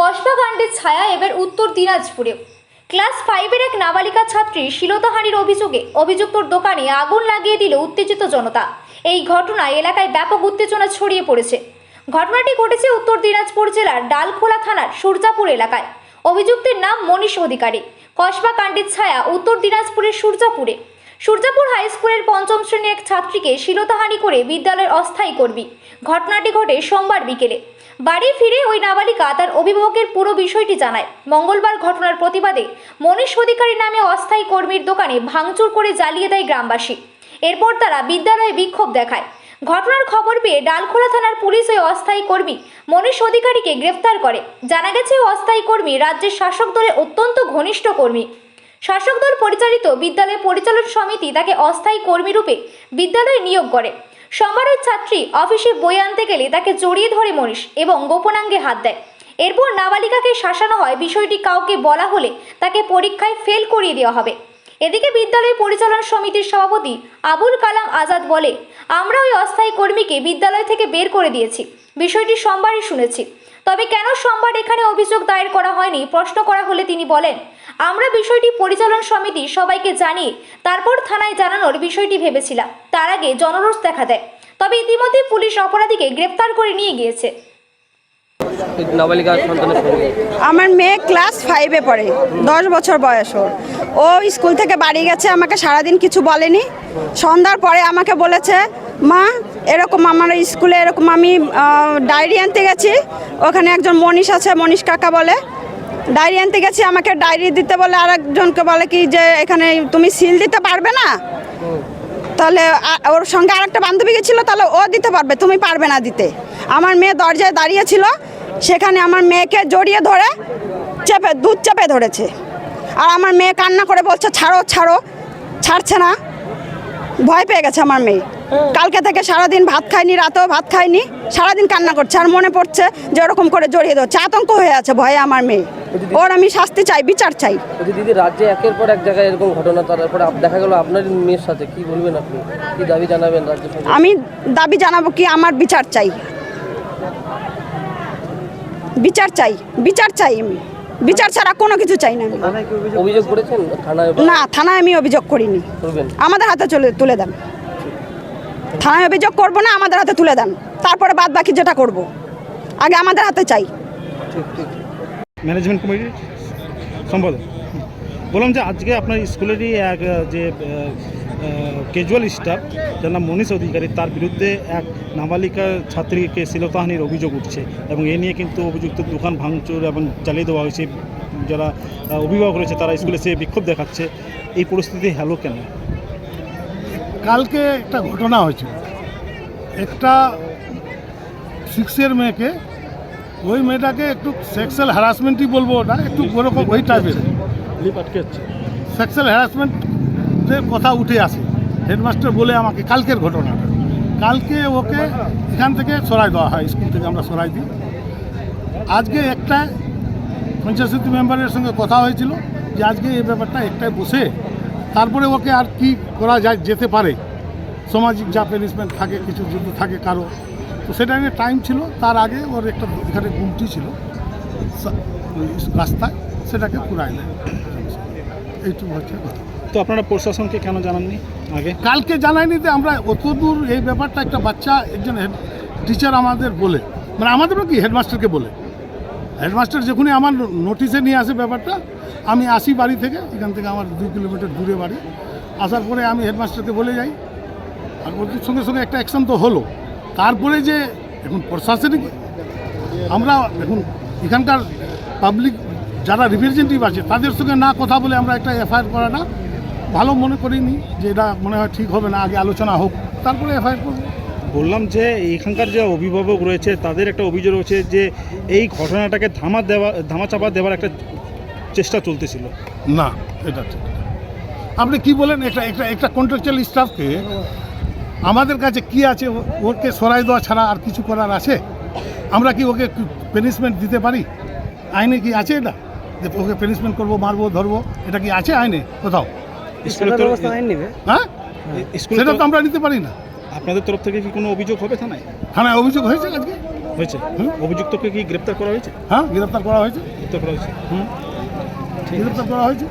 কসবা কাণ্ডের ছায়া এবার উত্তর দিনাজপুরে। ক্লাস ফাইভের এক নাবালিকা ছাত্রী শিলতাহানির অভিযোগে অভিযুক্তর দোকানে আগুন লাগিয়ে দিল উত্তেজিত জনতা। এই ঘটনায় এলাকায় ব্যাপক উত্তেজনা ছড়িয়ে পড়েছে। ঘটনাটি ঘটেছে উত্তর দিনাজপুর জেলার ডালখোলা থানার সূর্যাপুর এলাকায়। অভিযুক্তের নাম মনীষ অধিকারী। কসবা কাণ্ডের ছায়া উত্তর দিনাজপুরের সূর্যাপুরে। সূর্যাপুর হাই স্কুলের পঞ্চম শ্রেণির এক ছাত্রীকে শিলতাহানি করে বিদ্যালয়ের অস্থায়ী কর্মী। ঘটনাটি ঘটে সোমবার বিকেলে। বাড়ি ফিরে ওই নাবালিকা তার অভিভাবকের পুরো বিষয়টি জানায়। মঙ্গলবার ঘটনার প্রতিবাদে মনীষ অধিকারী নামে অস্থায়ী কর্মীর দোকানে ভাঙচুর করে জ্বালিয়ে দেয় গ্রামবাসী। এরপর তারা বিদ্যালয়ে বিক্ষোভ দেখায়। ঘটনার খবর পেয়ে ডালখোলা থানার পুলিশ ওই অস্থায়ী কর্মী মনীষ অধিকারীকে গ্রেফতার করে। জানা গেছে অস্থায়ী কর্মী রাজ্যের শাসক দলের অত্যন্ত ঘনিষ্ঠ কর্মী। শাসক দল পরিচালিত বিদ্যালয় পরিচালন সমিতি তাকে অস্থায়ী কর্মী রূপে বিদ্যালয়ে নিয়োগ করে। সোমবার ছাত্রী অফিসে বই আনতে গেলে তাকে জড়িয়ে ধরে মনীষ এবং গোপনাঙ্গে হাত দেয়। এরপর নাবালিকাকে শাসানো হয়। বিষয়টি কাউকে বলা হলে তাকে পরীক্ষায় ফেল করিয়ে দেওয়া হবে। এদিকে বিদ্যালয় পরিচালন সমিতির সভাপতি আবুল কালাম আজাদ বলে, আমরা ওই অস্থায়ী কর্মীকে বিদ্যালয় থেকে বের করে দিয়েছি। বিষয়টি সোমবারই শুনেছি। তবে কেন সোমবার এখানে অভিযোগ দায়ের করা হয়নি? প্রশ্ন করা হলে তিনি বলেন আমরা বিষয়টি পরিচালন সমিতি সবাইকে জানিয়ে তারপর থানায় জানানোর বিষয়টি ভেবেছিলাম। তার আগে জনরোষ দেখা দেয়। তবে ইতিমধ্যে পুলিশ অপরাধীকে গ্রেপ্তার করে নিয়ে গিয়েছে। আমার মেয়ে ক্লাস ফাইভে পড়ে দশ বছর বয়স ওর। ও স্কুল থেকে বাড়ি গেছে আমাকে সারাদিন কিছু বলেনি। সন্ধ্যার পরে আমাকে বলেছে মা এরকম আমার স্কুলে এরকম আমি ডায়েরি আনতে গেছি। ওখানে একজন মনীষ আছে, মনীষ কাকা বলে। ডায়েরি আনতে গেছি, আমাকে ডায়েরি দিতে বলে আর একজনকে বলে কি যে, এখানে তুমি সিল দিতে পারবে না? তাহলে ওর সঙ্গে আরেকটা বান্ধবী গেছিল, তাহলে ও দিতে পারবে, তুমি পারবে না দিতে। আমার মেয়ে দরজায় দাঁড়িয়ে ছিল, সেখানে আমার মেয়েকে জড়িয়ে ধরে চেপে, দুধ চেপে ধরেছে। আর আমার মেয়ে কান্না করে বলছে, ছাড়ো ছাড়ো, ছাড়ছে না। ভয় পেয়ে গেছে আমার মেয়ে। কালকে থেকে সারাদিন ভাত খায়নি রাতেও ভাত খায়নি সারাদিন কান্না করছে আর মনে পড়ছে যে ওরকম করে জড়িয়ে ধরছে। আতঙ্ক হয়ে আছে ভয়ে আমার মেয়ে। ওর আমি শাস্তি চাই বিচার চাই। দিদি রাজ্যে একের পর এক জায়গায় এরকম ঘটনা তারপরে দেখা গেল আপনার মেয়ের সাথে। কি বলবেন আপনি? কি দাবি জানাবেন রাজ্য আমি দাবি জানাব কি আমার বিচার চাই। বিচার চাই বিচার চাই আমি। বিচার ছাড়া কোনো কিছু চাই না অভিযোগ করেছেন? থানায় না থানায় আমি অভিযোগ করিনি। আমাদের হাতে চলে তুলে দেন। থানায় অভিযোগ করব না, আমাদের হাতে তুলে দেন। তারপরে বাদ বাকি যেটা করব। আগে আমাদের হাতে চাই। ম্যানেজমেন্ট কমিটির সম্পাদক। বললাম যে আজকে আপনার স্কুলেরই এক, যে ক্যাজুয়াল স্টাফ যার নাম মনীষ অধিকারী, তার বিরুদ্ধে এক নাবালিকা ছাত্রীকে শ্লীলতাহানির অভিযোগ উঠছে এবং এ নিয়ে কিন্তু অভিযুক্ত দোকান ভাঙচুর এবং চালিয়ে দেওয়া হয়েছে। যারা অভিভাবক রয়েছে, তারা স্কুলে সে বিক্ষোভ দেখাচ্ছে। এই পরিস্থিতি হ্যালো কেন? কালকে একটা ঘটনা হয়েছিল। একটা সিক্সের মেয়েকে ওই মেয়েটাকে একটু সেক্সুয়াল হ্যারাসমেন্টই বলব ওটা একটু ওরকম ওই টাইপের সেক্সুয়াল হ্যারাসমেন্টের কথা উঠে আসে। হেডমাস্টার বলে আমাকে কালকের ঘটনাটা। কালকে ওকে এখান থেকে সরাই দেওয়া হয় স্কুল থেকে আমরা সরাই দিই। আজকে একটা পঞ্চায়েত মেম্বারের সঙ্গে কথা হয়েছিল যে আজকে এই ব্যাপারটা একটাই বসে তারপরে ওকে আর কি করা যায় যেতে পারে? সামাজিক যা প্যানিশমেন্ট থাকে কিছু যুদ্ধ থাকে কারও তো সেটা নিয়ে টাইম ছিল। তার আগে ওর একটা এখানে গুমটি ছিল রাস্তায় সেটাকে পুরাই নেয়। এইটুকু হচ্ছে কথা। তো আপনারা প্রশাসনকে কেন জানাননি আগে? কালকে জানাইনি যে আমরা অত দূর এই ব্যাপারটা একটা বাচ্চা একজন হেড টিচার আমাদের বলে মানে আমাদেরও কি হেডমাস্টারকে বলে? হেডমাস্টার যখনই আমার নোটিশে নিয়ে আসে ব্যাপারটা, আমি আসি বাড়ি থেকে, এখান থেকে আমার দুই কিলোমিটার দূরে বাড়ি। আসার পরে আমি হেডমাস্টারকে বলে যাই। আর ওর সঙ্গে সঙ্গে একটা অ্যাকশন তো হলো। তারপরে যে এখন প্রশাসনিক, আমরা এখন এখানকার পাবলিক যারা রিপ্রেজেন্টেটিভ আছে, তাদের সঙ্গে না কথা বলে আমরা একটা এফআইআর করাটা ভালো মনে করিনি, যে এটা মনে হয় ঠিক হবে না, আগে আলোচনা হোক। তারপরে এফআইআর করব। বললাম যে এখানকার যে অভিভাবক রয়েছে তাদের একটা অভিযোগ রয়েছে যে এই ঘটনাটাকে ধামা দেওয়া ধামাচাপা দেওয়ার একটা চেষ্টা চলতেছিল। না এটা ঠিক আপনি কি বলেন? একটা একটা একটা কন্ট্রাকচুয়াল স্টাফকে আমাদের কাছে কি আছে? ও- ওকে সরাই দেওয়া ছাড়া আর কিছু করার আছে? আমরা কি ওকে পেনিশমেন্ট দিতে পারি? আইনে কি আছে এটা? যে ওকে পেনিশমেন্ট করব মারবো ধরবো এটা কি আছে আইনে কোথাও? হ্যাঁ? স্কুলের সেটা তো আমরা নিতে পারি না। আপনাদের তরফ থেকে কি কোনো অভিযোগ হবে থানায়? থানায় অভিযোগ হয়েছে আজকে হয়েছে। হুম? অভিযুক্তকে কি গ্রেপ্তার করা হয়েছে? হ্যাঁ গ্রেপ্তার করা হয়েছে। গ্রেপ্তার করা হয়েছে। হুম। গ্রেপ্তার করা হয়েছে।